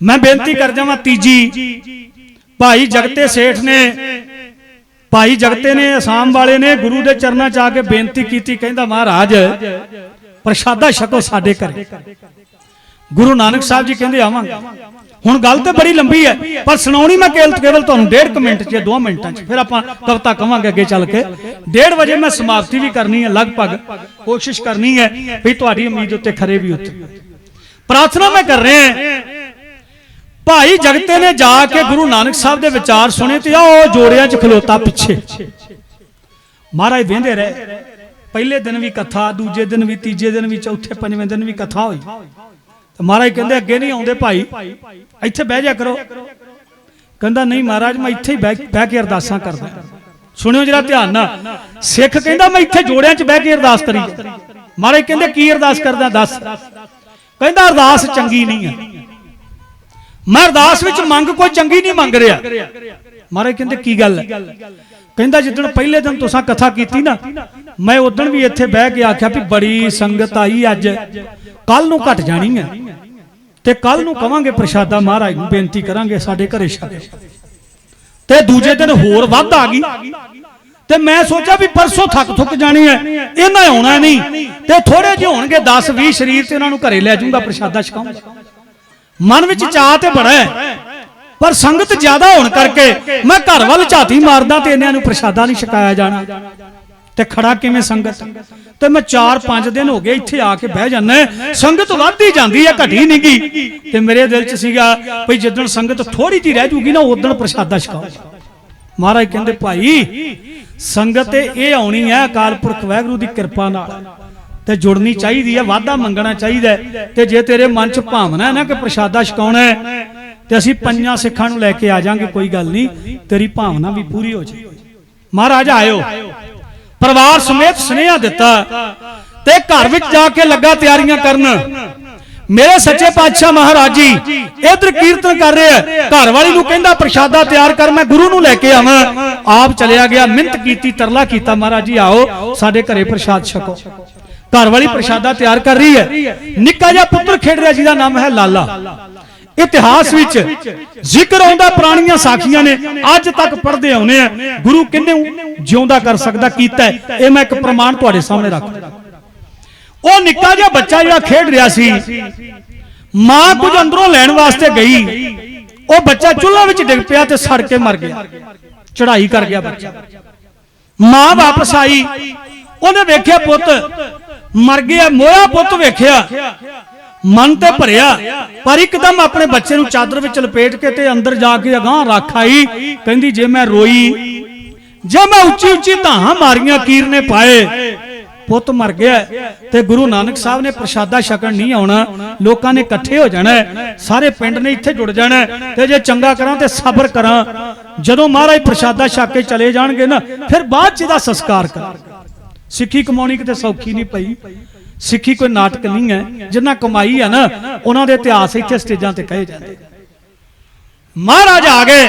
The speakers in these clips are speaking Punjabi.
ਮੈਂ ਬੇਨਤੀ ਕਰ ਜਾਵਾਂ ਤੀਜੀ। ਭਾਈ ਜਗਤੇ ਸੇਠ ਨੇ, ਭਾਈ ਜਗਤੇ ਨੇ, ਅਸਾਮ ਵਾਲੇ ਨੇ ਗੁਰੂ ਦੇ ਚਰਨਾਂ 'ਚ ਆ ਕੇ ਬੇਨਤੀ ਕੀਤੀ, ਕਹਿੰਦਾ ਮਹਾਰਾਜ, ਪ੍ਰਸ਼ਾਦਾ ਛਕੋ ਸਾਡੇ ਘਰੇ। ਗੁਰੂ ਨਾਨਕ ਸਾਹਿਬ ਜੀ ਕਹਿੰਦੇ ਆਵਾਂਗੇ। ਹੁਣ ਗੱਲ ਤੇ ਬੜੀ ਲੰਬੀ ਹੈ, ਪਰ ਸੁਣਾਉਣੀ ਮੈਂ ਕੇਵਲ ਕੇਵਲ ਤੁਹਾਨੂੰ ਡੇਢ ਕੁ ਮਿੰਟ 'ਚ 2 ਮਿੰਟਾਂ 'ਚ, ਫਿਰ ਆਪਾਂ ਕਵਿਤਾ ਕਵਾਂਗੇ ਅੱਗੇ ਚੱਲ ਕੇ। ਡੇਢ ਵਜੇ ਮੈਂ ਸਮਾਪਤੀ ਵੀ ਕਰਨੀ ਹੈ, ਲਗਭਗ ਕੋਸ਼ਿਸ਼ ਕਰਨੀ ਹੈ ਵੀ ਤੁਹਾਡੀ ਉਮੀਦ ਉੱਤੇ ਖਰੇ ਵੀ ਉੱਤੇ ਪ੍ਰਾਰਥਨਾ ਮੈਂ ਕਰ ਰਿਹਾ ਭਾਈ ਜਗਤੇ ਨੇ ਜਾ ਕੇ ਗੁਰੂ ਨਾਨਕ ਸਾਹਿਬ ਦੇ ਵਿਚਾਰ ਸੁਣੇ ਤੇ ਉਹ ਜੋੜਿਆਂ 'ਚ ਖਲੋਤਾ ਪਿੱਛੇ। ਮਹਾਰਾਜ ਵੇਂਦੇ ਰਹੇ। ਪਹਿਲੇ ਦਿਨ ਵੀ ਕਥਾ ਦੂਜੇ ਦਿਨ ਵੀ ਤੀਜੇ ਦਿਨ ਵੀ ਚੌਥੇ ਪੰਜਵੇਂ ਦਿਨ ਵੀ ਕਥਾ ਹੋਈ। ਤੇ ਮਹਾਰਾਜ ਕਹਿੰਦੇ ਅੱਗੇ ਨਹੀਂ ਆਉਂਦੇ ਭਾਈ। ਇੱਥੇ ਬਹਿ ਜਾ ਕਰੋ। ਕਹਿੰਦਾ ਨਹੀਂ ਮਹਾਰਾਜ ਮੈਂ ਇੱਥੇ ਹੀ ਬਹਿ ਬਹਿ ਕੇ ਅਰਦਾਸਾਂ ਕਰਦਾ ਸੁਣਿਓ ਜਰਾ ਧਿਆਨ ਨਾਲ। ਸਿੱਖ ਕਹਿੰਦਾ ਮੈਂ ਇੱਥੇ ਜੋੜਿਆਂ 'ਚ ਬਹਿ ਕੇ ਅਰਦਾਸ ਕਰੀ ਮਹਾਰਾਜ ਕਹਿੰਦੇ ਕੀ ਅਰਦਾਸ ਕਰਦਾ ਦੱਸ? ਕਹਿੰਦਾ ਅਰਦਾਸ ਚੰਗੀ ਨਹੀਂ ਹੈ। ਮੈਂ ਅਰਦਾਸ ਵਿੱਚ ਮੰਗ ਕੋਈ ਚੰਗੀ ਨਹੀਂ ਮੰਗ ਰਿਹਾ। ਮਹਾਰਾਜ ਕਹਿੰਦੇ, ਕੀ ਗੱਲ ਹੈ? ਕਹਿੰਦਾ ਜਿੱਦਣ ਪਹਿਲੇ ਦਿਨ ਤੁਸੀਂ ਕਥਾ ਕੀਤੀ ਨਾ, ਮੈਂ ਉਦੋਂ ਵੀ ਇੱਥੇ ਬਹਿ ਕੇ ਆਖਿਆ ਵੀ ਬੜੀ ਸੰਗਤ ਆਈ ਅੱਜ। ਕੱਲ ਨੂੰ ਘਟ ਜਾਣੀ ਹੈ। ਤੇ ਕੱਲ ਨੂੰ ਕਵਾਂਗੇ ਪ੍ਰਸ਼ਾਦਾ ਮਹਾਰਾਜ ਨੂੰ, ਬੇਨਤੀ ਕਰਾਂਗੇ ਸਾਡੇ ਘਰੇ ਛਕੇ। ਤੇ ਦੂਜੇ ਦਿਨ ਹੋਰ ਵੱਧ ਆ ਗਈ। ਤੇ ਮੈਂ ਸੋਚਿਆ ਵੀ ਪਰਸੋਂ ਥੱਕ ਥੁੱਕ ਜਾਣੀ ਹੈ ਇਹਨਾਂ ਆਉਣਾ ਨਹੀਂ। ਤੇ ਥੋੜੇ ਜਿਹੇ ਹੋਣਗੇ 10 20 ਸਰੀਰ ਤੇ ਉਹਨਾਂ ਨੂੰ ਘਰੇ ਲੈ ਜਾਊਂਗਾ, ਪ੍ਰਸ਼ਾਦਾ ਛਕਾਉਂਗਾ ਮਨ ਵਿੱਚ ਚਾਹ ਤੇ ਬੜਾ ਹੈ। ਪਰ ਸੰਗਤ ਜ਼ਿਆਦਾ ਹੋਣ ਕਰਕੇ ਮੈਂ ਘਰ ਵੱਲ ਝਾਤੀ ਮਾਰਦਾ ਤੇ ਇਹਨਾਂ ਨੂੰ ਪ੍ਰਸ਼ਾਦਾ ਨਹੀਂ ਛਕਾਇਆ ਜਾਣਾ। ਤੇ ਖੜਾ ਕਿਵੇਂ ਸੰਗਤ? ਤੇ ਮੈਂ 4-5 ਦਿਨ ਹੋ ਗਏ ਇੱਥੇ ਆ ਕੇ ਬਹਿ ਜਾਂਦਾ। ਸੰਗਤ ਵੱਧਦੀ ਜਾਂਦੀ ਹੈ ਘਟੀ ਨਹੀਂ ਗਈ ਤੇ ਮੇਰੇ ਦਿਲ 'ਚ ਸੀਗਾ ਭਈ ਜਿੱਦਣ ਸੰਗਤ ਥੋੜੀ ਜਿਹੀ ਰਹਿ ਜੂਗੀ ਨਾ ਉਦੋਂ ਪ੍ਰਸ਼ਾਦਾ ਛਕਾਓ। ਮਹਾਰਾਜ ਕਹਿੰਦੇ ਭਾਈ ਸੰਗਤ ਇਹ ਆਉਣੀ ਹੈ ਅਕਾਲ ਪੁਰਖ ਵਾਹਿਗੁਰੂ ਦੀ ਕਿਰਪਾ ਨਾਲ। ਤੇ ਜੁੜਨੀ ਚਾਹੀਦੀ ਹੈ ਵਾਅਦਾ ਮੰਗਣਾ ਚਾਹੀਦਾ ਤੇ ਜੇ ਤੇਰੇ ਮਨ 'ਚ ਭਾਵਨਾ ਹੈ ਨਾ ਕਿ ਪ੍ਰਸ਼ਾਦਾ ਛਕਾਉਣਾ ਤੇ ਅਸੀਂ ਪੰਜਾਂ ਸਿੱਖਾਂ ਨੂੰ ਲੈ ਕੇ ਆ ਜਾਾਂਗੇ, ਕੋਈ ਗੱਲ ਨਹੀਂ, ਤੇਰੀ ਭਾਵਨਾ ਵੀ ਪੂਰੀ ਹੋ ਜਾਏ ਮਹਾਰਾਜ, ਆਇਓ। ਪਰਿਵਾਰ ਸਮੇਤ ਸੁਨੇਹਾ ਦਿੱਤਾ ਤੇ ਘਰ ਵਿੱਚ ਜਾ ਕੇ ਲੱਗਾ ਤਿਆਰੀਆਂ ਕਰਨ। ਮੇਰੇ ਸੱਚੇ ਪਾਤਸ਼ਾਹ ਮਹਾਰਾਜ ਜੀ, ਇਧਰ ਕੀਰਤਨ ਕਰ ਰਿਹਾ ਘਰ ਵਾਲੀ ਨੂੰ ਕਹਿੰਦਾ, ਪ੍ਰਸ਼ਾਦਾ ਤਿਆਰ ਕਰ, ਮੈਂ ਗੁਰੂ ਨੂੰ ਲੈ ਕੇ ਆਵਾਂ। ਆਪ ਚਲਿਆ ਗਿਆ ਮਿੰਤ ਕੀਤੀ, ਤਰਲਾ ਕੀਤਾ। ਮਹਾਰਾਜ ਜੀ, ਆਓ, ਸਾਡੇ ਘਰੇ ਪ੍ਰਸ਼ਾਦ ਛਕੋ। ਘਰ ਵਾਲੀ ਪ੍ਰਸ਼ਾਦਾ ਤਿਆਰ ਕਰ ਰਹੀ ਹੈ। ਨਿੱਕਾ ਜਿਹਾ ਪੁੱਤਰ ਖੇਡ ਰਿਹਾ ਜਿਹਦਾ ਨਾਮ ਹੈ ਲਾਲਾ। ਇਤਿਹਾਸ ਵਿੱਚ ਜ਼ਿਕਰ ਆਉਂਦਾ ਪੁਰਾਣੀਆਂ ਸਾਖੀਆਂ ਨੇ। ਅੱਜ ਤੱਕ ਪੜ੍ਹਦੇ ਆਉਨੇ ਆ। ਗੁਰੂ ਕਿੰਨੇ ਜਿਉਂਦਾ ਕਰ ਸਕਦਾ ਕੀਤਾ। ਇਹ ਮੈਂ ਇੱਕ ਪ੍ਰਮਾਣ ਤੁਹਾਡੇ ਸਾਹਮਣੇ ਰੱਖਦਾ। ਉਹ ਨਿੱਕਾ ਜਿਹਾ ਬੱਚਾ ਜਿਹੜਾ ਖੇਡ ਰਿਹਾ ਸੀ। ਮਾਂ ਕੁਝ ਅੰਦਰੋਂ ਲੈਣ ਵਾਸਤੇ ਗਈ। ਉਹ ਬੱਚਾ ਚੁੱਲ੍ਹਾ ਵਿੱਚ ਡਿੱਗ ਪਿਆ ਤੇ ਸੜ ਕੇ ਮਰ ਗਿਆ। ਚੜ੍ਹਾਈ ਕਰ ਗਿਆ ਬੱਚਾ। ਮਾਂ ਵਾਪਸ ਆਈ। ਉਹਨੇ ਵੇਖਿਆ ਪੁੱਤ ਮਰ ਗਿਆ ਮੋਇਆ ਪੁੱਤ ਵੇਖਿਆ। ਮਨ ਤੇ ਭਰਿਆ, ਪਰ ਇੱਕਦਮ ਆਪਣੇ ਬੱਚੇ ਨੂੰ ਚਾਦਰ ਵਿੱਚ ਲਪੇਟ ਕੇ ਤੇ ਅੰਦਰ ਜਾ ਕੇ ਅਗਾਹ ਰੱਖ ਆਈ। ਕਹਿੰਦੀ, ਜੇ ਮੈਂ ਰੋਈ, ਜੇ ਮੈਂ ਉੱਚੀ ਉੱਚੀ ਧਾਹਾਂ ਮਾਰੀਆਂ, ਕੀਰ ਨੇ ਪਾਏ, ਪੁੱਤ ਮਰ ਗਿਆ ਤੇ ਗੁਰੂ ਨਾਨਕ ਸਾਹਿਬ ਨੇ ਪ੍ਰਸ਼ਾਦਾ ਛਕਣ ਨਹੀਂ ਆਉਣਾ। ਲੋਕਾਂ ਨੇ ਇਕੱਠੇ ਹੋ ਜਾਣਾ, ਸਾਰੇ ਪਿੰਡ ਨੇ ਇੱਥੇ ਜੁੜ ਜਾਣਾ। ਤੇ ਜੇ ਚੰਗਾ ਕਰਾਂ ਤੇ ਸਬਰ ਕਰਾਂ। ਜਦੋਂ ਮਹਾਰਾਜ ਪ੍ਰਸ਼ਾਦਾ ਛਕ ਕੇ ਚਲੇ ਜਾਣਗੇ ਨਾ, ਫਿਰ ਬਾਅਦ ਚ ਇਹਦਾ ਸੰਸਕਾਰ ਕਰਾਂ ਸਿੱਖੀ ਕਮਾਉਣੀ ਕਿਤੇ ਸੌਖੀ ਨਹੀਂ ਪਈ। ਸਿੱਖੀ ਕੋਈ ਨਾਟਕ ਨਹੀਂ ਹੈ। ਜਿੰਨਾ ਕਮਾਈ ਹੈ ਨਾ, ਉਹਨਾਂ ਦੇ ਇਤਿਹਾਸ ਇੱਥੇ ਸਟੇਜਾਂ ਤੇ ਕਹੇ ਜਾਂਦੇ। ਮਹਾਰਾਜ ਆ ਗਏ।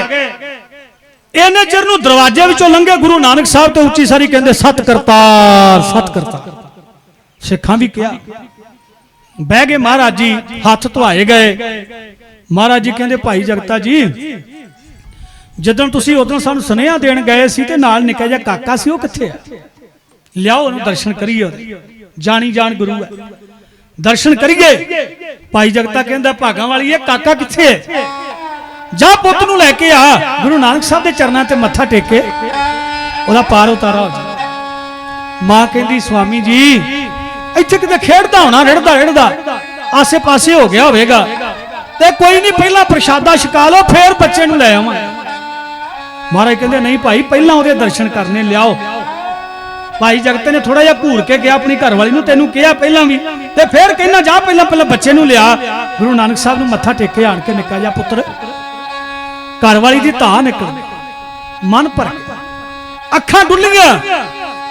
ਇਹਨੇ ਚਿਰ ਨੂੰ ਦਰਵਾਜ਼ੇ ਵਿੱਚੋਂ ਲੰਘੇ ਗੁਰੂ ਨਾਨਕ ਸਾਹਿਬ ਤੇ ਉੱਚੀ ਸਾਰੀ ਕਹਿੰਦੇ ਸਤ ਕਰਤਾਰ ਸਤ ਕਰਤਾਰ ਸਿੱਖਾਂ ਵੀ ਕਿਹਾ। ਬਹਿ ਗਏ ਮਹਾਰਾਜ ਜੀ, ਹੱਥ ਧੁਆਏ ਗਏ। ਮਹਾਰਾਜ ਜੀ ਕਹਿੰਦੇ, ਭਾਈ ਜਗਤਾ ਜੀ, ਜਦੋਂ ਤੁਸੀਂ ਉਦੋਂ ਸਾਨੂੰ ਸੁਨੇਹਾ ਦੇਣ ਗਏ ਸੀ ਤੇ ਨਾਲ ਨਿੱਕਾ ਜਿਹਾ ਕਾਕਾ ਸੀ, ਉਹ ਕਿੱਥੇ ਆ? ਲਿਆਓ ਉਹਨੂੰ ਦਰਸ਼ਨ ਕਰੀਏ ਜਾਣੀ ਜਾਣ ਗੁਰੂ ਹੈ। ਦਰਸ਼ਨ ਕਰੀਏ। ਭਾਈ ਜਗਤਾ ਕਹਿੰਦਾ, ਭਾਗਾਂ ਵਾਲੀ ਇਹ ਕਾਕਾ ਕਿੱਥੇ ਹੈ? ਜਾ ਪੁੱਤ ਨੂੰ ਲੈ ਕੇ ਆ। ਗੁਰੂ ਨਾਨਕ ਸਾਹਿਬ ਦੇ ਚਰਨਾਂ ਤੇ ਮੱਥਾ ਟੇਕ ਕੇ ਉਹਦਾ ਪਾਰ ਉਤਾਰਾ ਹੋ ਜਾ ਮਾਂ ਕਹਿੰਦੀ, ਸਵਾਮੀ ਜੀ, ਇੱਥੇ ਕਿਤੇ ਖੇਡਦਾ ਹੋਣਾ, ਰੜਦਾ ਰੜਦਾ। ਆਸੇ ਪਾਸੇ ਹੋ ਗਿਆ ਹੋਵੇਗਾ। ਤੇ ਕੋਈ ਨਹੀਂ, ਪਹਿਲਾਂ ਪ੍ਰਸ਼ਾਦਾ ਛਕਾ ਲਓ, ਫੇਰ ਬੱਚੇ ਨੂੰ ਲੈ ਆਵਾਂ। ਮਹਾਰਾਜ ਕਹਿੰਦੇ, ਨਹੀਂ ਭਾਈ, ਪਹਿਲਾਂ ਉਹਦੇ ਦਰਸ਼ਨ ਕਰਨੇ, ਲਿਆਓ। ਭਾਈ ਜਗਤ ਨੇ ਥੋੜਾ ਜਿਹਾ ਘੂਰ ਕੇ ਗਿਆ ਆਪਣੀ ਘਰਵਾਲੀ ਨੂੰ, ਤੈਨੂੰ ਕਿਹਾ ਪਹਿਲਾਂ ਵੀ। ਤੇ ਫੇਰ ਕਹਿੰਦਾ, ਜਾ ਪਹਿਲਾਂ ਪਹਿਲਾਂ ਬੱਚੇ ਨੂੰ ਲਿਆ। ਗੁਰੂ ਨਾਨਕ ਸਾਹਿਬ ਨੂੰ ਮੱਥਾ ਟੇਕ ਕੇ ਆਣ ਕੇ ਨਿੱਕਾ ਜਾ ਪੁੱਤਰ, ਘਰਵਾਲੀ ਦੀ ਧਾਹ ਨਿਕਲ। ਮਨ ਭਰ ਅੱਖਾਂ ਡੁੱਲੀਆਂ।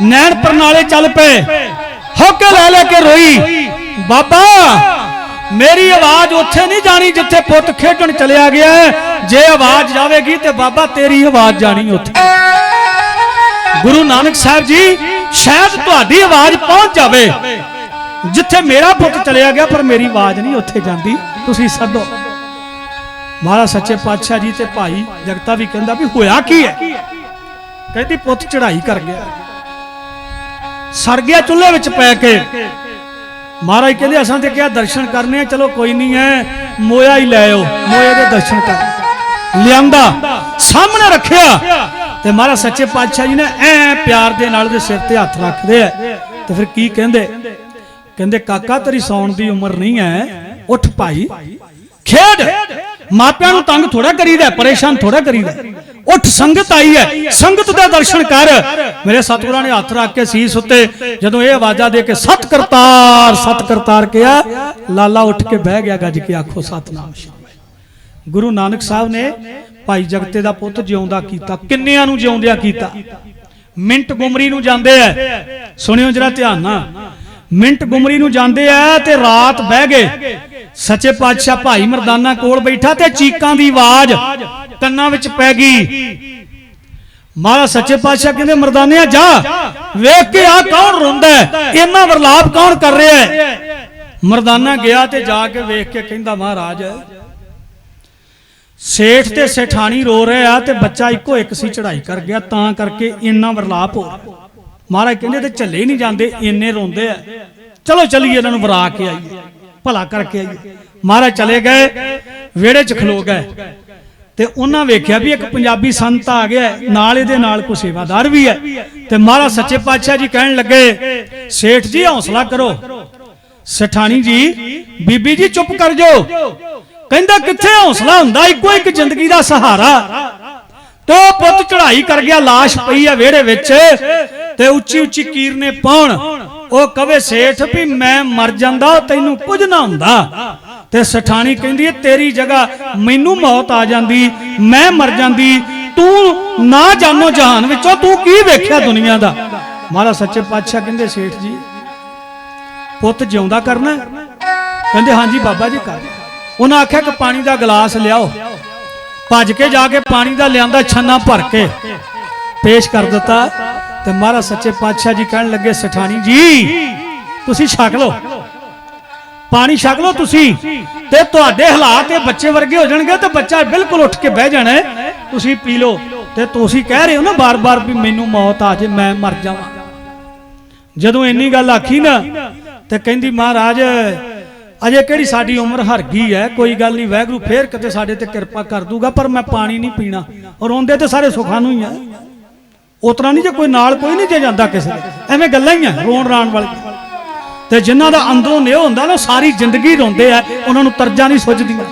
ਨੈਣ ਪਰਨਾਲੇ ਚੱਲ ਪਏ। ਹੋਕੇ ਲੈ ਲੈ ਕੇ ਰੋਈ। ਬਾਬਾ, ਮੇਰੀ ਆਵਾਜ਼ ਉੱਥੇ ਨਹੀਂ ਜਾਣੀ ਜਿੱਥੇ ਪੁੱਤ ਖੇਡਣ ਚਲਿਆ ਗਿਆ ਜੇ ਆਵਾਜ਼ ਜਾਵੇਗੀ ਤੇ ਬਾਬਾ ਤੇਰੀ ਆਵਾਜ਼ ਜਾਣੀ ਉੱਥੇ। ਗੁਰੂ ਨਾਨਕ ਸਾਹਿਬ ਜੀ ਸ਼ਾਇਦ ਤੁਹਾਡੀ ਆਵਾਜ਼ ਪਹੁੰਚ ਜਾਵੇ। ਜਿੱਥੇ ਮੇਰਾ ਪੁੱਤ ਚਲਿਆ ਗਿਆ, ਪਰ ਮੇਰੀ ਆਵਾਜ਼ ਨਹੀਂ ਉੱਥੇ ਜਾਂਦੀ। ਤੁਸੀਂ ਸੱਦੋ। ਮਹਾਰਾਜ ਸੱਚੇ ਪਾਤਸ਼ਾਹ ਜੀ ਤੇ ਭਾਈ ਜਗਤਾ ਵੀ ਕਹਿੰਦਾ ਵੀ ਹੋਇਆ ਕੀ ਹੈ? ਕਹਿੰਦੀ ਪੁੱਤ ਚੜ੍ਹਾਈ ਕਰ ਗਿਆ। ਸੜ ਗਿਆ ਚੁੱਲ੍ਹੇ ਵਿੱਚ ਪੈ ਕੇ। ਮਹਾਰਾਜ ਕਹਿੰਦੇ, ਅਸਾਂ ਤੇ ਕਿਹਾ ਦਰਸ਼ਨ ਕਰਨੇ ਆ, ਚਲੋ ਕੋਈ ਨਹੀਂ ਹੈ, ਮੋਇਆ ਹੀ ਲੈ ਆਓ। ਮੋਏ ਦੇ ਦਰਸ਼ਨ ਕਰ। ਲਿਆਂਦਾ, ਸਾਹਮਣੇ ਰੱਖਿਆ। ਤੇ ਮਹਾਰਾਜ ਸੱਚੇ ਪਾਤਸ਼ਾਹ ਜੀ ਨੇ ਐ ਪਿਆਰ ਦੇ ਨਾਲ ਦੇ ਸਿਰ ਤੇ ਹੱਥ ਰੱਖਦੇ ਆ। ਤੇ ਫਿਰ ਕੀ ਕਹਿੰਦੇ? ਕਹਿੰਦੇ, ਕਾਕਾ, ਤੇਰੀ ਸੌਣ ਦੀ ਉਮਰ ਨਹੀਂ ਹੈ ਉੱਠ ਭਾਈ। ਖੇਡ। ਮਾਪਿਆਂ ਨੂੰ ਤੰਗ ਥੋੜਾ ਕਰੀਦਾ ਪਰੇਸ਼ਾਨ ਥੋੜਾ ਕਰੀਦਾ ਉੱਠ, ਸੰਗਤ ਆਈ ਹੈ ਸੰਗਤ ਦੇ ਦਰਸ਼ਨ ਕਰ। ਮੇਰੇ ਸਤਿਗੁਰਾਂ ਨੇ ਹੱਥ ਰੱਖ ਕੇ ਸੀਸ ਉੱਤੇ ਜਦੋਂ ਇਹ ਆਵਾਜ਼ਾਂ ਦੇ ਕੇ ਸਤ ਕਰਤਾਰ ਸਤ ਕਰਤਾਰ ਕਿਹਾ, ਲਾਲਾ ਉੱਠ ਕੇ ਬਹਿ ਗਿਆ ਗੱਜ ਕੇ ਆਖੋ, ਸਤਨਾਮ ਗੁਰੂ ਨਾਨਕ ਸਾਹਿਬ ਨੇ ਭਾਈ ਜਗਤੇ ਦਾ ਪੁੱਤ ਜਿਉਂਦਾ ਕੀਤਾ। ਕਿੰਨਿਆਂ ਨੂੰ ਜਿਉਂਦਿਆ ਕੀਤਾ? ਮਿੰਟ ਗੁਮਰੀ ਨੂੰ ਜਾਂਦੇ ਐ। ਸੁਣਿਓ ਜਰਾ ਧਿਆਨ ਨਾਲ। ਮਿੰਟ ਗੁਮਰੀ ਨੂੰ ਜਾਂਦੇ ਐ ਤੇ ਰਾਤ ਬਹਿ ਗਏ। ਸੱਚੇ ਪਾਤਸ਼ਾਹ ਭਾਈ ਮਰਦਾਨਾ ਕੋਲ ਬੈਠਾ ਤੇ ਚੀਕਾਂ ਦੀ ਆਵਾਜ਼ ਕੰਨਾਂ ਵਿੱਚ ਪੈ ਗਈ। ਮਹਾਰਾਜ ਸੱਚੇ ਪਾਤਸ਼ਾਹ ਕਹਿੰਦੇ ਮਰਦਾਨਿਆ ਜਾ। ਵੇਖ ਕੇ ਆ ਕੌਣ ਰੋਂਦਾ ਹੈ ਇੰਨਾ ਵਰਲਾਪ ਕੌਣ ਕਰ ਰਿਹਾ ਹੈ ਮਰਦਾਨਾ ਗਿਆ ਤੇ ਜਾ ਕੇ ਵੇਖ ਕੇ ਕਹਿੰਦਾ ਮਹਾਰਾਜ ਸੇਠ ਤੇ ਸੇਠਾਣੀ ਰੋ ਰਹੇ ਆ ਤੇ ਬੱਚਾ ਇੱਕੋ ਇੱਕ ਸੀ ਚੜਾਈ ਕਰ ਗਿਆ, ਤਾਂ ਕਰਕੇ ਇੰਨਾ ਵਰਲਾਪ ਹੋ ਮਹਾਰਾਜ ਕਹਿੰਦੇ ਤੇ ਝੱਲੇ ਨਹੀਂ ਜਾਂਦੇ, ਇੰਨੇ ਰੋਂਦੇ ਆ। ਚਲੋ ਚਲੀਏ ਇਹਨਾਂ ਨੂੰ ਵਰਾ ਕੇ ਆਈਏ, ਭਲਾ ਕਰਕੇ ਆਈਏ। ਮਹਾਰਾਜ ਚਲੇ ਗਏ, ਵਿਹੜੇ 'ਚ ਖਲੋ ਗਏ। ਤੇ ਉਹਨਾਂ ਵੇਖਿਆ ਵੀ ਇੱਕ ਪੰਜਾਬੀ ਸੰਤ ਆ ਗਿਆ, ਨਾਲ ਇਹਦੇ ਨਾਲ ਕੋ ਸੇਵਾਦਾਰ ਵੀ ਹੈ। ਤੇ ਮਹਾਰਾਜ ਸੱਚੇ ਪਾਤਸ਼ਾਹ ਜੀ ਕਹਿਣ ਲੱਗੇ, ਸੇਠ ਜੀ, ਹੌਸਲਾ ਕਰੋ। ਸਠਾਣੀ ਜੀ, ਬੀਬੀ ਜੀ, ਚੁੱਪ ਕਰ ਜਾਓ। ਕਹਿੰਦਾ ਕਿੱਥੇ ਹੌਸਲਾ ਹੁੰਦਾ? ਇੱਕੋ ਇੱਕ ਜ਼ਿੰਦਗੀ ਦਾ ਸਹਾਰਾ। ਤੇ ਉਹ ਪੁੱਤ ਚੜਾਈ ਕਰ ਗਿਆ লাশ ਪਈ ਆ ਵਿਹੜੇ ਵਿੱਚ ਤੇ ਉੱਚੀ ਉੱਚੀ ਕੀਰਨੇ ਪਾਉਣ। ਉਹ ਕਵੇ ਸੇਠ ਵੀ ਮੈਂ ਮਰ ਜਾਂਦਾ ਤੈਨੂੰ ਕੁਝ ਨਾ ਹੁੰਦਾ। ਤੇ ਸਠਾਣੀ ਕਹਿੰਦੀ ਹੈ, ਤੇਰੀ ਜਗ੍ਹਾ ਮੈਨੂੰ ਮੌਤ ਆ ਜਾਂਦੀ ਮੈਂ ਮਰ ਜਾਂਦੀ। ਤੂੰ ਨਾ ਜਾਣੋ ਜਹਾਨ ਵਿੱਚੋਂ ਤੂੰ ਕੀ ਵੇਖਿਆ ਦੁਨੀਆ ਦਾ? ਮਹਾਰਾਜ ਸੱਚੇ ਪਾਤਸ਼ਾਹ ਕਹਿੰਦੇ ਸੇਠ ਜੀ ਪੁੱਤ ਜਿਉਂਦਾ ਕਰਨਾ ਕਹਿੰਦੇ ਹਾਂਜੀ ਬਾਬਾ ਜੀ ਕਰ। ਉਹਨਾਂ ਆਖਿਆ ਕਿ ਪਾਣੀ ਦਾ ਗਲਾਸ ਲਿਆਓ। ਭੱਜ ਕੇ ਜਾ ਕੇ ਪਾਣੀ ਦਾ ਲਿਆਂਦਾ ਛੰਨਾ ਭਰ ਕੇ ਪੇਸ਼ ਕਰ ਦਿੱਤਾ ਤੇ ਮਹਾਰਾਜ ਸੱਚੇ ਪਾਤਸ਼ਾਹ ਜੀ ਕਹਿਣ ਲੱਗੇ, ਸਠਾਣੀ ਜੀ, ਤੁਸੀਂ ਛਕ ਲਓ। ਪਾਣੀ ਛਕ ਲਓ ਤੁਸੀਂ ਤੇ ਤੁਹਾਡੇ ਹਾਲਾਤ ਇਹ ਬੱਚੇ ਵਰਗੇ ਹੋ ਜਾਣਗੇ ਤੇ ਬੱਚਾ ਬਿਲਕੁਲ ਉੱਠ ਕੇ ਬਹਿ ਜਾਣਾ ਤੁਸੀਂ ਪੀ ਲਓ ਤੇ ਤੁਸੀਂ ਕਹਿ ਰਹੇ ਹੋ ਨਾ ਬਾਰ-ਬਾਰ ਵੀ ਮੈਨੂੰ ਮੌਤ ਆ ਜੇ, ਮੈਂ ਮਰ ਜਾਵਾਂ। ਜਦੋਂ ਇੰਨੀ ਗੱਲ ਆਖੀ ਨਾ ਤੇ ਕਹਿੰਦੀ, ਮਹਾਰਾਜ ਅਜੇ ਕਿਹੜੀ ਸਾਡੀ ਉਮਰ ਹਰ ਗਈ ਹੈ, ਕੋਈ ਗੱਲ ਨਹੀਂ ਵੈਗਰੂ ਫੇਰ ਕਿਤੇ ਸਾਡੇ ਤੇ ਕਿਰਪਾ ਕਰ ਦੂਗਾ, ਪਰ ਮੈਂ ਪਾਣੀ ਨਹੀਂ ਪੀਣਾ, ਔਰ ਰੋਂਦੇ ਤੇ ਸਾਰੇ ਸੁੱਖਾਂ ਨੂੰ ਹੀ ਆ। ਉਤਰਾ ਨਹੀਂ ਜੇ ਕੋਈ ਨਾਲ ਕੋਈ ਨਹੀਂ ਜੇ ਜਾਂਦਾ ਕਿਸੇ ਐਵੇਂ ਗੱਲਾਂ ਹੀ ਆ, ਰੋਣ ਰਾਣ ਵਾਲੀਆਂ ਤੇ ਜਿਨ੍ਹਾਂ ਦਾ ਅੰਦਰੋਂ ਨਿਉ ਹੁੰਦਾ ਨਾ ਸਾਰੀ ਜ਼ਿੰਦਗੀ ਰੋਂਦੇ ਆ, ਉਹਨਾਂ ਨੂੰ ਤਰਜਾਂ ਨਹੀਂ ਸੁੱਝਦੀਆਂ।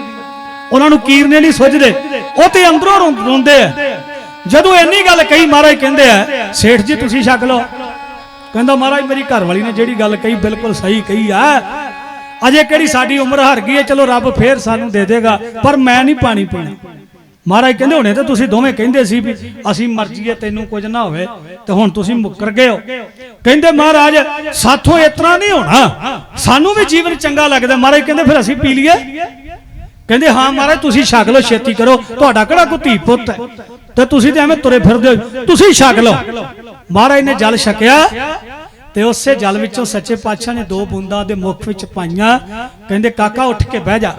ਉਹਨਾਂ ਨੂੰ ਕੀਰਨੇ ਨਹੀਂ ਸੁੱਝਦੇ, ਉਹ ਤੇ ਅੰਦਰੋਂ ਰੋਂ- ਰੋਂਦੇ ਆ। ਜਦੋਂ ਇੰਨੀ ਗੱਲ ਕਹੀ ਮਹਾਰਾਜ ਕਹਿੰਦੇ ਆ, ਸੇਠ ਜੀ, ਤੁਸੀਂ ਛਕ ਲਓ। ਕਹਿੰਦਾ, ਮਹਾਰਾਜ, ਮੇਰੀ ਘਰ ਵਾਲੀ ਨੇ ਜਿਹੜੀ ਗੱਲ ਕਹੀ, ਬਿਲਕੁਲ ਸਹੀ ਕਹੀ ਆ। ਅਜੇ ਕਿਹੜੀ ਸਾਡੀ ਉਮਰ ਹਰ ਗਈ ਹੈ, ਚਲੋ ਰੱਬ ਫੇਰ ਸਾਨੂੰ ਦੇ ਦੇਗਾ, ਪਰ ਮੈਂ ਨਹੀਂ ਪਾਣੀ ਪੀਣਾ। ਮਹਾਰਾਜ ਕਹਿੰਦੇ ਹੁਣੇ ਤਾਂ ਤੁਸੀਂ ਦੋਵੇਂ ਕਹਿੰਦੇ ਸੀ ਵੀ ਅਸੀਂ ਮਰ ਜੀਏ ਤੈਨੂੰ ਕੁਝ ਨਾ ਹੋਵੇ, ਤੇ ਹੁਣ ਤੁਸੀਂ ਮੁੱਕਰ ਗਏ ਹੋ। ਕਹਿੰਦੇ ਮਹਾਰਾਜ, ਸਾਥੋਂ ਇਤਨਾ ਨਹੀਂ ਹੋਣਾ। ਸਾਨੂੰ ਵੀ ਜੀਵਨ ਚੰਗਾ ਲੱਗਦਾ। ਮਹਾਰਾਜ ਕਹਿੰਦੇ, ਫਿਰ ਅਸੀਂ ਪੀ ਲਈਏ। ਕਹਿੰਦੇ, ਹਾਂ ਮਹਾਰਾਜ, ਤੁਸੀਂ ਛਕ ਲਓ, ਛੇਤੀ ਕਰੋ। ਤੁਹਾਡਾ ਕਿਹੜਾ ਕੋਈ ਧੀ ਪੁੱਤ ਹੈ? ਤੇ ਤੁਸੀਂ ਤੇ ਐਵੇਂ ਤੁਰੇ ਫਿਰਦੇ ਹੋ। ਤੁਸੀਂ ਛਕ ਲਓ। ਮਹਾਰਾਜ ਨੇ ਜਲ ਛਕਿਆ। ਤੇ ਉਸੇ ਜਲ ਵਿੱਚੋਂ ਸੱਚੇ ਪਾਤਸ਼ਾਹ ਨੇ ਦੋ ਬੂੰਦਾਂ ਦੇ ਮੁਖ ਵਿੱਚ ਪਾਈਆਂ। ਕਹਿੰਦੇ, ਕਾਕਾ, ਉੱਠ ਕੇ ਬਹਿ ਜਾ।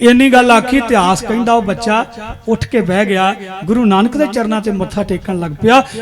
ਇੰਨੀ ਗੱਲ ਆਖੀ, ਇਤਿਹਾਸ ਕਹਿੰਦਾ ਉਹ ਬੱਚਾ ਉੱਠ ਕੇ ਬਹਿ ਗਿਆ। ਗੁਰੂ ਨਾਨਕ ਦੇ ਚਰਨਾਂ ਤੇ ਮੱਥਾ ਟੇਕਣ ਲੱਗ ਪਿਆ।